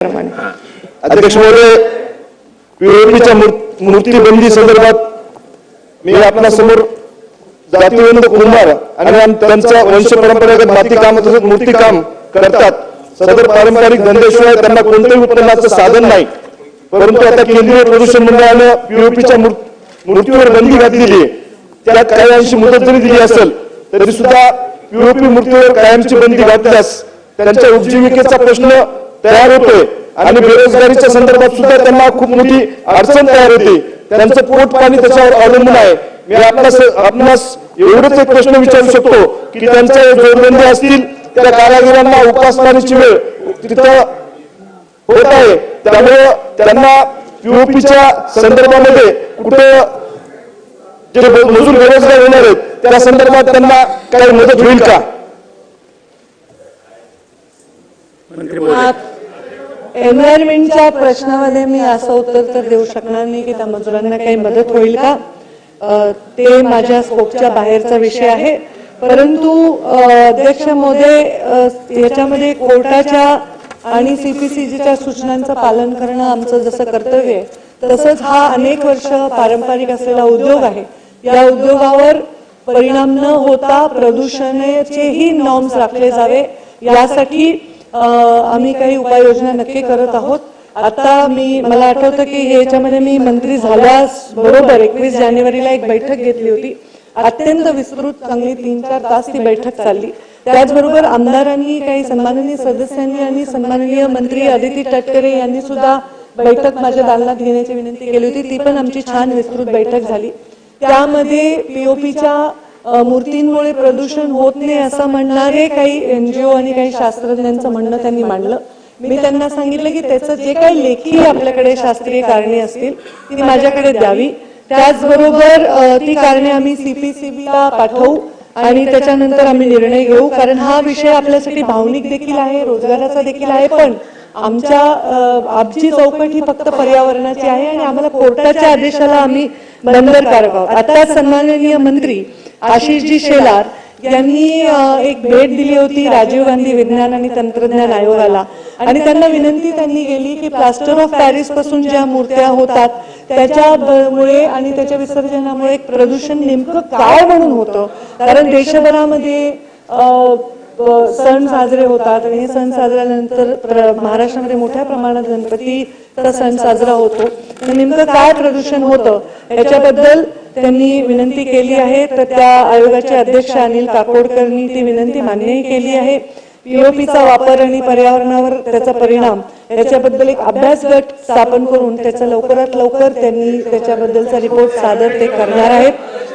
अध्यक्ष महोदय पीओपीच्या मूर्तीबंदी संदर्भात मी आपल्यासमोर जातीवंत कुंभार आणि आम- त्यांचा वंश परंपरागत मातीकाम तसंच मूर्तीकाम करतात. सदर पारंपरिक धंद्याशिवाय त्यांना कोणत्याही उत्पन्नाचं साधन नाही. परंतु आता केंद्रीय प्रदूषण मंडळानं पीओपीच्या मूर्तीवर बंदी घातलेली आहे. त्यात काही अंशी मुदत जरी दिली असेल तरी सुद्धा पीओपी मूर्तीवर कायमची बंदी घातल्यास त्यांच्या उपजीविकेचा प्रश्न तयार होतोय. आणि बेरोजगारीच्या संदर्भात सुद्धा त्यांना खूप मोठी अडचण तयार होते. त्यांचं पोट पाणी त्याच्यावर अवलंबून आहे. मी आपणास आपणास एवढंच एक प्रश्न विचारू शकतो की त्यांच्या जोडबंदी असतील त्या कारागिरांना उपासमारीची वेळ तिथं होत आहे. त्यामुळे त्यांना पीओपीच्या संदर्भामध्ये कुठं जे मजूर बेरोजगार होणार आहेत त्या संदर्भात त्यांना काही मदत होईल का? एन्व्हायरमेंटच्या प्रश्नामध्ये मी असं उत्तर तर देऊ शकणार नाही की त्या मजुरांना काही मदत होईल का? ते माझ्या स्कोपच्या बाहेरचा विषय आहे. परंतु अध्यक्ष मोदय अ, याच्यामध्ये कोर्टाच्या आणि सीपीसीजीच्या सूचनांचं पालन करणं आमचं जसं कर्तव्य आहे तसंच हा अनेक वर्ष पारंपरिक असलेला उद्योग आहे. या उद्योगावर परिणाम न होता प्रदूषणाचेही नॉर्म्स राखले जावे. यासाठी आम्ही काही उपाययोजना नक्की करत आहोत. आता मी मला आठवतं की याच्यामध्ये मी मंत्री झाल्यास बरोबर एकवीस जानेवारीला एक बैठक घेतली होती. अत्यंत विस्तृत चांगली तीन चार तास ती बैठक चालली. त्याचबरोबर आमदारांनी काही सन्माननीय सदस्यांनी आणि सन्माननीय मंत्री आदिती तटकरे यांनी सुद्धा बैठक माझ्या दालनात घेण्याची विनंती केली होती. ती पण आमची छान विस्तृत बैठक झाली. त्यामध्ये पीओपीच्या मूर्तींमुळे प्रदूषण होत नाही असं म्हणणारे काही एनजीओ आणि काही शास्त्रज्ञांचं म्हणणं त्यांनी मांडलं. मी त्यांना सांगितलं की त्याचं जे काही लेखी आपल्याकडे शास्त्रीय कारणे असतील ती माझ्याकडे द्यावी. त्याचबरोबर ती कारणे आम्ही सीपीसीबीला पाठवू आणि त्याच्यानंतर आम्ही निर्णय घेऊ कारण हा विषय आपल्यासाठी भावनिक देखील आहे रोजगाराचा देखील आहे पण आमच्या आमची चौकट ही फक्त पर्यावरणाची आहे आणि आम्हाला कोर्टाच्या आदेशाला आम्ही बंधनकारक आहोत. आता सन्माननीय मंत्री आशिषजी शेलार यांनी एक भेट दिली होती राजीव गांधी विज्ञान आणि तंत्रज्ञान आयोगाला. आणि त्यांना विनंती त्यांनी केली की प्लास्टर ऑफ पॅरिसपासून ज्या मूर्त्या होतात त्याच्यामुळे आणि त्याच्या विसर्जनामुळे एक प्रदूषण नेमकं काय म्हणून होतं? कारण देशभरामध्ये सण साजरे होतात आणि हे सण साजऱ्यानंतर महाराष्ट्रामध्ये मोठ्या प्रमाणात गणपतीचा सण साजरा होतो. नेमकं काय प्रदूषण होतं? याच्याबद्दल त्यांनी विनंती केली आहे. तर त्या आयोगाचे अध्यक्ष अनिल काकोडकरनी ती विनंती मान्यही केली आहे. पीओपीचा वापर आणि पर्यावरणावर त्याचा परिणाम याच्याबद्दल एक अभ्यास गट स्थापन करून त्याचा लवकरात लवकर त्यांनी त्याच्याबद्दलचा रिपोर्ट सादर ते करणार आहेत.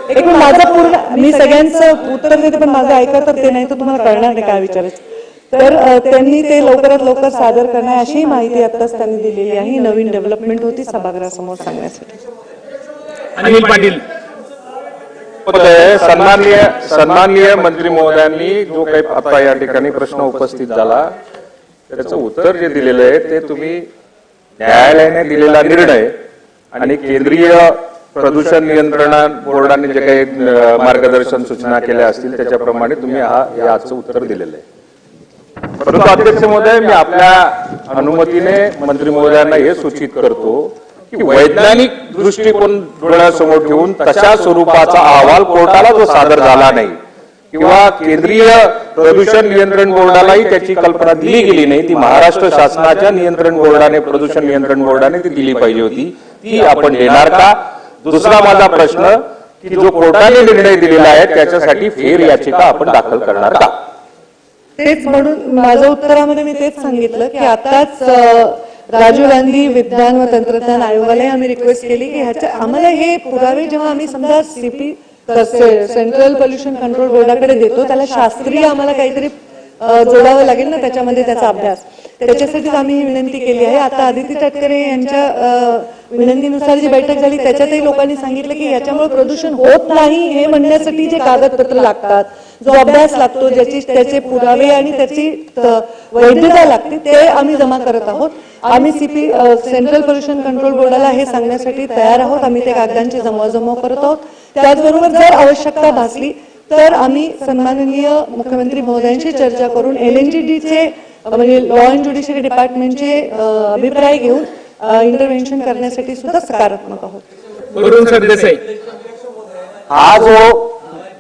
एक माझं पूर्ण मी सगळ्यांचं उत्तर देते पण माझं ऐका तर ते नाही तर तुम्हाला कळणार नाही काय विचारायचं. तर त्यांनी ते लवकरात लवकर सादर करणार अशी माहिती आताच त्यांनी दिलेली आहे. नवीन डेव्हलपमेंट होती सभागृहासमोर सांगण्यासाठी. अनिल पाटील. सन्माननीय सन्माननीय मंत्री महोदयांनी जो काही आता या ठिकाणी प्रश्न उपस्थित झाला त्याचं उत्तर जे दिलेलं आहे ते तुम्ही न्यायालयाने दिलेला निर्णय आणि केंद्रीय प्रदूषण नियंत्रण बोर्डाने जे काही मार्गदर्शन सूचना केल्या असतील त्याच्याप्रमाणे तुम्ही हा आजचं उत्तर दिलेलं आहे. परंतु अध्यक्ष महोदय मी आपल्या अनुमतीने मंत्री महोदयांना हे सूचित करतो की वैज्ञानिक दृष्टिकोन डोळ्यासमोर ठेवून तशा स्वरूपाचा अहवाल कोर्टाला जो सादर झाला नाही किंवा केंद्रीय प्रदूषण नियंत्रण बोर्डालाही त्याची कल्पना दिली गेली नाही ती महाराष्ट्र शासनाच्या नियंत्रण बोर्डाने प्रदूषण नियंत्रण बोर्डाने ती दिली पाहिजे होती. ती आपण देणार का? दुसरा माझा प्रश्न की जो कोर्टाने निर्णय दिलेला आहे त्याच्यासाठी फेर याचिका आपण दाखल करणार का? तेच म्हणून माझ्या उत्तरामध्ये मी तेच सांगितलं की आताच राजीव गांधी विज्ञान व तंत्रज्ञान आयोगालाही आम्ही रिक्वेस्ट केली की ह्याच्या आम्हाला हे पुरावे जेव्हा आम्ही समजा सीपी सेंट्रल पोल्युशन कंट्रोल बोर्डाकडे देतो त्याला शास्त्रीय आम्हाला काहीतरी जोडावं लागेल ना त्याच्यामध्ये त्याचा अभ्यास. त्याच्यासाठीच आम्ही ही विनंती केली आहे. आता आदिती तटकरे यांच्या विनंतीनुसार जी बैठक झाली त्याच्यातही लोकांनी सांगितलं की याच्यामुळे प्रदूषण होत नाही हे म्हणण्यासाठी जे कागदपत्र लागतात जो अभ्यास लागतो ज्याची त्याचे पुरावे आणि त्याची वैधता लागते ते आम्ही जमा करत आहोत. आम्ही सीपी सेंट्रल पोल्युशन कंट्रोल बोर्डाला हे सांगण्यासाठी तयार आहोत. आम्ही ते कागदांची जमवाजमव करत आहोत. त्याचबरोबर जर आवश्यकता भासली तर आम्ही सन्माननीय मुख्यमंत्री महोदयांशी चर्चा करून एल एन चे अ, म्हणजे लॉ अँड ज्युडिशरी डिपार्टमेंटचे अभिप्राय घेऊन इंटरव्हेन्शन करण्यासाठी सुद्धा सकारात्मक आहोत. हा जो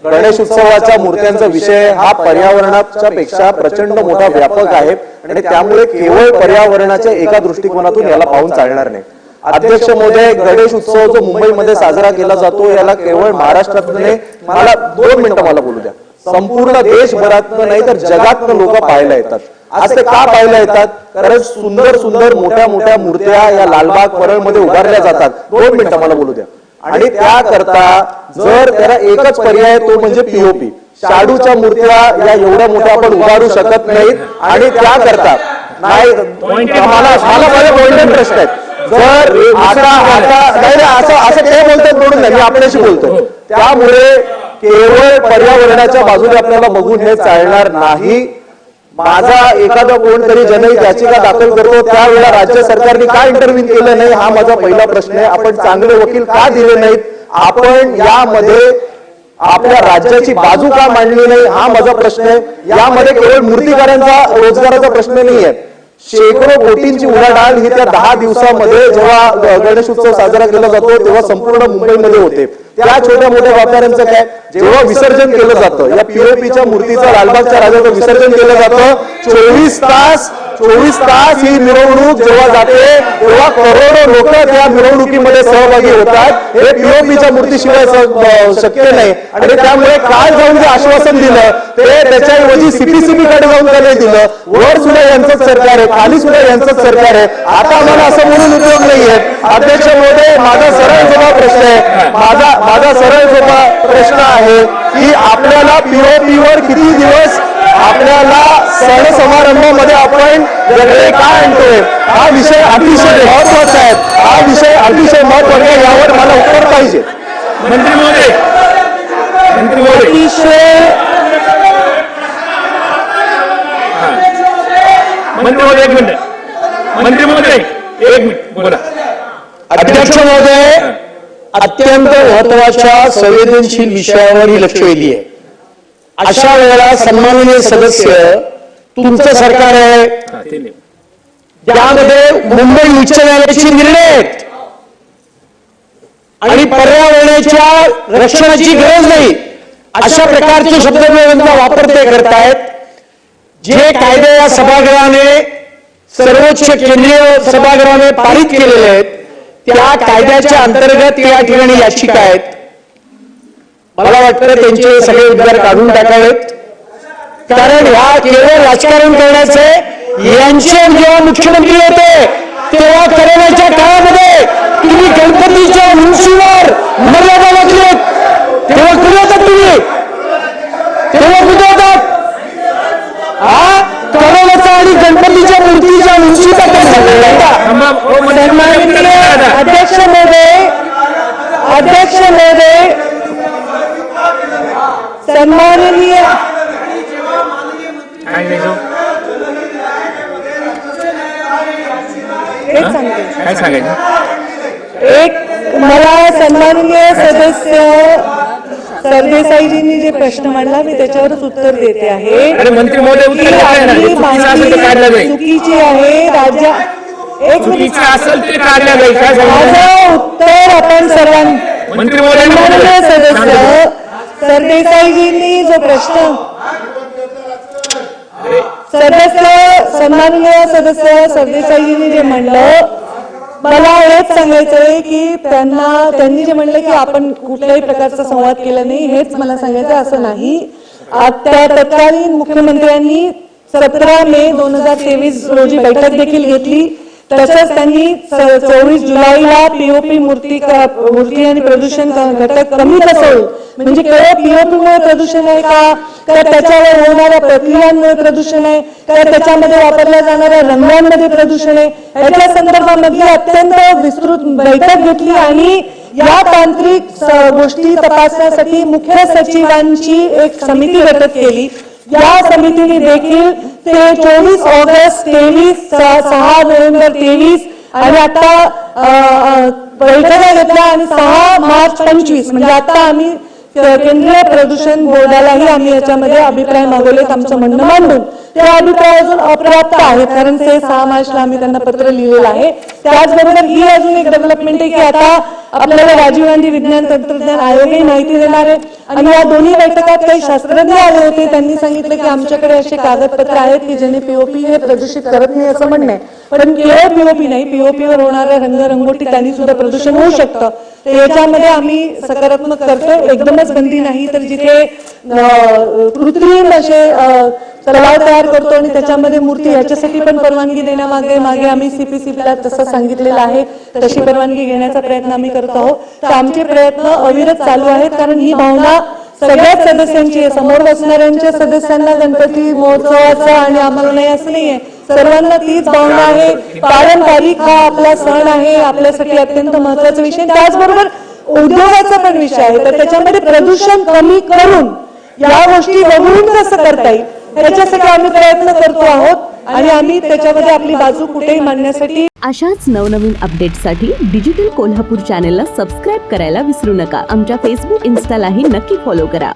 गणेश उत्सवाच्या मूर्त्यांचा विषय हा पर्यावरणाच्या पेक्षा प्रचंड मोठा व्यापक आहे. आणि त्यामुळे केवळ पर्यावरणाच्या एका दृष्टिकोनातून याला पाहून चालणार नाही. अध्यक्ष महोदय गणेश उत्सव जो मुंबईमध्ये साजरा केला जातो याला केवळ महाराष्ट्रातले मला दोन मिनिटं मला बोलू द्या. संपूर्ण देशभरातनं नाही तर जगातनं लोक पाहायला येतात. आज ते का पाहायला येतात? कारण सुंदर सुंदर मोठ्या मोठ्या मूर्त्या या लालबाग परळमध्ये उभारल्या जातात. दोन मिनिटं मला बोलू द्या आणि त्याकरता जर त्याला एकच पर्याय तो म्हणजे पीओपी शाडूच्या मूर्त्या या एवढ्या मोठ्या आपण उभारू शकत नाहीत आणि त्याकरता नाही मला मला माझे गोल्डन प्रश्न आहेत जर आता आता नाही नाही, असं असं ते बोलतात म्हणून नाही मी आपल्याशी बोलतोय त्यामुळे केवळ पर्यावरणाच्या बाजूने आपल्याला बघून हे चालणार नाही माझा एखादा कोणतरी जनहित याचिका दाखल करतो त्यावेळेला राज्य सरकारने का इंटरव्ह्यू केलं नाही? हा माझा पहिला प्रश्न आहे. आपण चांगले वकील का दिले नाहीत? आपण यामध्ये आपल्या राज्याची बाजू का मांडली नाही? हा माझा प्रश्न आहे. यामध्ये केवळ मूर्तीकारांचा रोजगाराचा प्रश्न नाही आहे शेकडो कोटींची उलाढाल ही त्या दहा दिवसामध्ये जेव्हा गणेश उत्सव साजरा केला जातो तेव्हा संपूर्ण मुंबईमध्ये होते. त्या छोट्या मोठ्या व्यापाऱ्यांचं काय? जेव्हा विसर्जन केलं जातं या पीओपीच्या मूर्तीचं लालबागच्या राजाचं विसर्जन केलं जातं चोवीस तास चोवीस तास ही मिरवणूक जेव्हा जाते तेव्हा करोडो लोक त्या मिरवणुकीमध्ये सहभागी होतात. हे पीओपीच्या मूर्तीशिवाय शक्य नाही. आणि त्यामुळे काल जाऊन जे आश्वासन दिलं ते त्याच्याऐवजी सीपीसीबी कडे जाऊन त्याने दिलं? वर सुद्धा यांचंच सरकार आहे खाली सुद्धा यांचंच सरकार आहे. आता आम्हाला असं म्हणून उपयोग नाहीये. अध्यक्ष महोदय माझा सरळ सोपा प्रश्न आहे. माझा माझा सरळ सोपा प्रश्न आहे की आपल्याला पीओपी वर किती दिवस आपल्याला सण समारंभामध्ये आपण वेगळे काय आणतोय? हा विषय अतिशय महत्त्वाचा आहे. हा विषय अतिशय महत्त्वाचा आहे यावर मला उत्तर पाहिजे. मंत्री महोदय. मंत्री महोदय. अतिशय मंत्री महोदय एक मिनिट. मंत्री महोदय एक मिनिट. बोला. अध्यक्ष महोदय अत्यंत महत्त्वाच्या संवेदनशील विषयावर ही लक्ष वेधली आहे अशा वेळेला सन्माननीय सदस्य तुमचं सरकार आहे. त्यामध्ये मुंबई उच्च न्यायालयाचे निर्णय आहेत. आणि पर्यावरणाच्या रक्षणाची गरज नाही. अशा प्रकारचे शब्दप्रयोगांचा वापर ते करतायत. जे कायदे या सभागृहाने सर्वोच्च केंद्रीय सभागृहाने पारित केलेले आहेत त्या कायद्याच्या अंतर्गत या ठिकाणी याचिका आहेत. मला वाटतं त्यांचे सगळे उद्गार काढून टाकावेत. कारण ह्या केवळ राजकारण करण्याचे यांचे जेव्हा मुख्यमंत्री होते तेव्हा करोनाच्या काळामध्ये तुम्ही गणपतीच्या उंचीवर मर्यादा वाचलीत तेव्हा कुठे होतात तुम्ही तेव्हा कुठे होतात हा करोनाचा आणि गणपतीच्या मूर्तीच्या उंचीचा काही संबंध नाही का? थांबा, ओ, मंत्री महोदय, उत्तर सन्माननीय द्या आता. अध्यक्ष महोदय अध्यक्ष महोदय सन्माननीय काय नाही जाऊ? हेच सांगते काय सांगायचं? एक मला सन्माननीय सदस्य सरदेसाईजींनी जे प्रश्न मांडला मी त्याच्यावरच उत्तर देते आहे. चुकीचं आहे राज्या एक मिनिट. असेल ते काढल्या जाईल माझं उत्तर आपण सर्वांनी सन्माननीय सदस्य सरदेसाईजींनी जो प्रश्न सदस्य सन्माननीय सदस्य सरदेसाईजींनी जे म्हणलं मला हेच सांगायचंय की त्यांना त्यांनी जे म्हणलं की आपण कुठल्याही प्रकारचा संवाद केला नाही हेच मला सांगायचं असं नाही. आता तत्कालीन मुख्यमंत्र्यांनी सतरा मे दोन हजार तेवीस रोजी बैठक देखील घेतली. तसंच त्यांनी चोवीस जुलैला पीओपी मूर्ती मूर्ती आणि प्रदूषण घटक कमी कसं होईल म्हणजे केवळ पीओपी मुळे प्रदूषण आहे का? तर त्याच्यावर होणाऱ्या प्रक्रियांमुळे प्रदूषण आहे? तर त्याच्यामध्ये वापरल्या जाणाऱ्या रंगांमध्ये प्रदूषण आहे? याच्या संदर्भामध्ये अत्यंत विस्तृत बैठक घेतली आणि या तांत्रिक गोष्टी तपासण्यासाठी मुख्य सचिवांची एक समिती गठीत केली. या समितीने देखील ते चोवीस ऑगस्ट तेवीस सहा नोव्हेंबर तेवीस आणि आता बैठका घेतल्या आणि सहा मार्च पंचवीस म्हणजे आता आम्ही केंद्रीय प्रदूषण बोर्डालाही आम्ही याच्यामध्ये अभिप्राय मागवलेत आमचं म्हणणं मांडून ते अभिप्राय अजून अप्राप्त आहेत कारण ते सहा मार्चला आम्ही त्यांना पत्र लिहिलेलं आहे. त्याचबरोबर ही अजून एक डेव्हलपमेंट आहे की आता आपल्याला राजीव गांधी विज्ञान तंत्रज्ञान आयोगही माहिती देणार आहे. आणि या दोन्ही बैठकात काही शास्त्रज्ञ आले होते त्यांनी सांगितलं की आमच्याकडे असे कागदपत्र आहेत की ज्याने पीओपी हे प्रदूषित करत नाही असं म्हणणं आहे. पण केवळ पीओपी नाही पीओपी वर होणाऱ्या रंगरंगोटी त्यांनी सुद्धा प्रदूषण होऊ शकतं. तर याच्यामध्ये आम्ही सकारात्मक करतो एकदमच बंदी नाही तर जिथे कृत्रिम असे तलाव तयार करतो आणि त्याच्यामध्ये मूर्ती याच्यासाठी पण परवानगी देण्यामागे मागे आम्ही सीपीसीला तसं सांगितलेलं आहे. तशी परवानगी घेण्याचा प्रयत्न आम्ही करत आहोत. तर आमचे प्रयत्न अविरत चालू आहेत कारण ही भावना सगळ्याच सदस्यांची आहे. समोर बसणाऱ्यांच्या सदस्यांना गणपती महोत्सवाचा आणि आम्हाला नाही असं नाहीये. सर्वांना तीच भावना आहे. पारंपरिक हा आपला सण आहे. आपल्यासाठी अत्यंत महत्त्वाचा विषय त्याचबरोबर उद्योगाचा पण विषय आहे. तर त्याच्यामध्ये प्रदूषण कमी करून या गोष्टी बघून कसं करता येईल? त्याच्यासाठी आम्ही प्रयत्न करतो आहोत आणि आम्ही त्याच्यामध्ये आपली बाजू कुठेही मांडण्यासाठी अशाच नवनवीन अपडेटसाठी डिजिटल कोल्हापूर चॅनेलला सबस्क्राईब करायला विसरू नका. आमच्या फेसबुक इन्स्टालाही नक्की फॉलो करा.